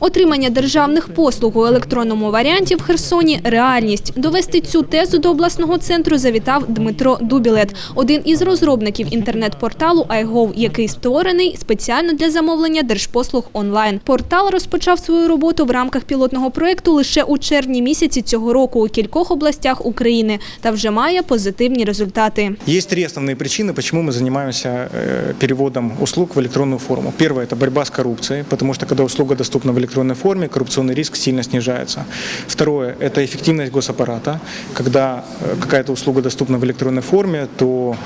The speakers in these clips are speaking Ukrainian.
Отримання державних послуг у електронному варіанті в Херсоні – реальність. Довести цю тезу до обласного центру завітав Дмитро Дубілет, один із розробників інтернет-порталу iGov, який створений спеціально для замовлення держпослуг онлайн. Портал розпочав свою роботу в рамках пілотного проєкту лише у червні місяці цього року у кількох областях України та вже має позитивні результати. Есть три основные причины, почему мы занимаемся э, переводом услуг в электронную форму. Первое – это борьба с коррупцией, потому что когда услуга доступна в электронной форме, коррупционный риск сильно снижается. Второе – это эффективность госаппарата. Когда э, какая-то услуга доступна в электронной форме, то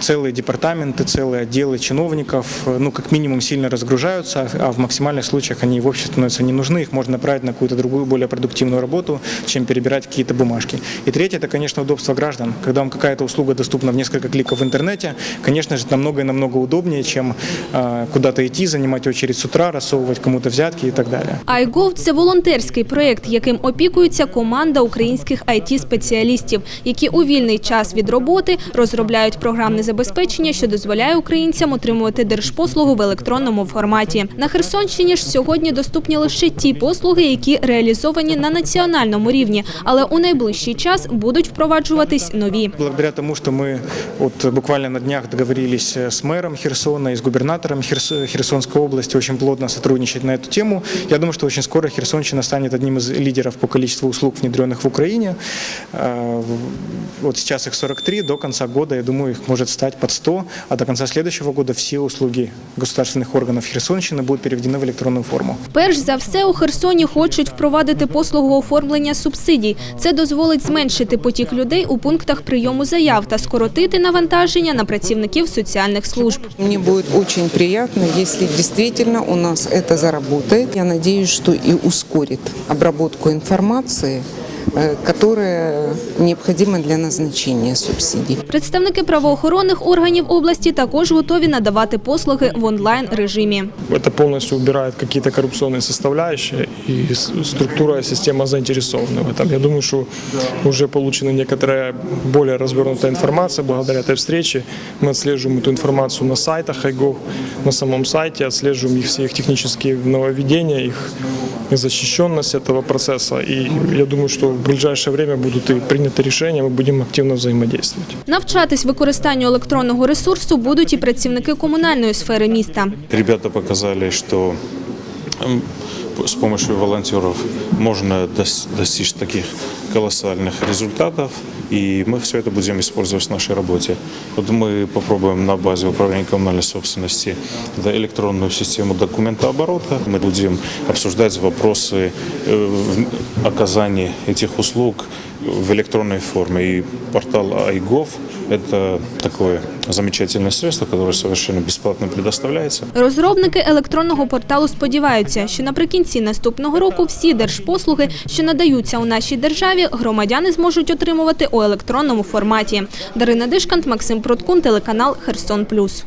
целые департаменты, целые отделы чиновников, э, ну, как минимум, сильно разгружаются, а в максимальных случаях они вообще становятся не нужны, их можно направить на какую-то другую, более продуктивную работу, чем перебирать какие-то бумажки. И третье – это, конечно, удобство граждан. Когда вам какая-то услуга доступна в несколько кликов в интернете, конечно же, намного и намного удобнее, чем э, куда-то идти, занимать очередь с утра, рассовывать кому-то взятки и так далее. iGov – це волонтерський проєкт, яким опікується команда українських IT-спеціалістів, які у вільний час від роботи розробляють програмне забезпечення, що дозволяє українцям отримувати держпослугу в електронному форматі. На Херсонщині ж сьогодні доступні лише ті послуги, які реалізовані на національному рівні, але у найближчий час будуть впроваджуватись нові. Благодаря тому, что мы вот буквально на днях договорились э, с мэром Херсона и с губернатором Херс- Херсонской области очень плотно сотрудничать на эту тему, я думаю, что очень скоро Херсонщина станет одним из лидеров по количеству услуг, внедренных в Украине. Э, Вот сейчас их 43, до конца года, я думаю, их может стать под 100, а до конца следующего года все услуги государственных органов Херсонщины будут переведены в электронную форму. Перш за все, у Херсоні хочуть впровадити послугу оформлення субсидій. Це дозволить зменшити потік людей у пунктах прийому заяв та скоротити навантаження на працівників соціальних служб. Мне будет очень приятно, если действительно у нас это заработает. Я надеюсь, что и ускорит обработку информации, э, которая необходима для назначения субсидий. Представники правоохоронних органів області також готові надавати послуги в онлайн режимі. Это полностью убирает какие-то коррупционные составляющие, и с- структура и система заинтересованы в этом. Я думаю, что уже получена некоторая более развернутая информация благодаря этой встрече. Мы отслеживаем эту информацию на сайтах iGov, на самом сайте, отслеживаем их все их технические нововведения, их защищенность этого процесса. И я думаю, что в ближайшее время будут и приняты решения, мы будем активно взаимодействовать. Навчатись використанню електронного ресурсу будуть і працівники комунальної сфери міста. Ребята показали, что м, с помощью волонтеров можно дос- достичь таких колоссальных результатов, и мы все это будем использовать в нашей работе. Вот мы попробуем на базе управления коммунальной собственности это электронную систему документооборота. Мы будем обсуждать вопросы э, в- оказания этих услуг в электронной форме. И портал iGov – это такое замечательное средство, которое совершенно бесплатно предоставляется. Розробники електронного порталу сподіваються, що наприкінці наступного року всі держпослуги, що надаються у нашій державі, громадяни зможуть отримувати у електронному форматі. Дарина Дишкант, Максим Проткун, телеканал Херсон Плюс.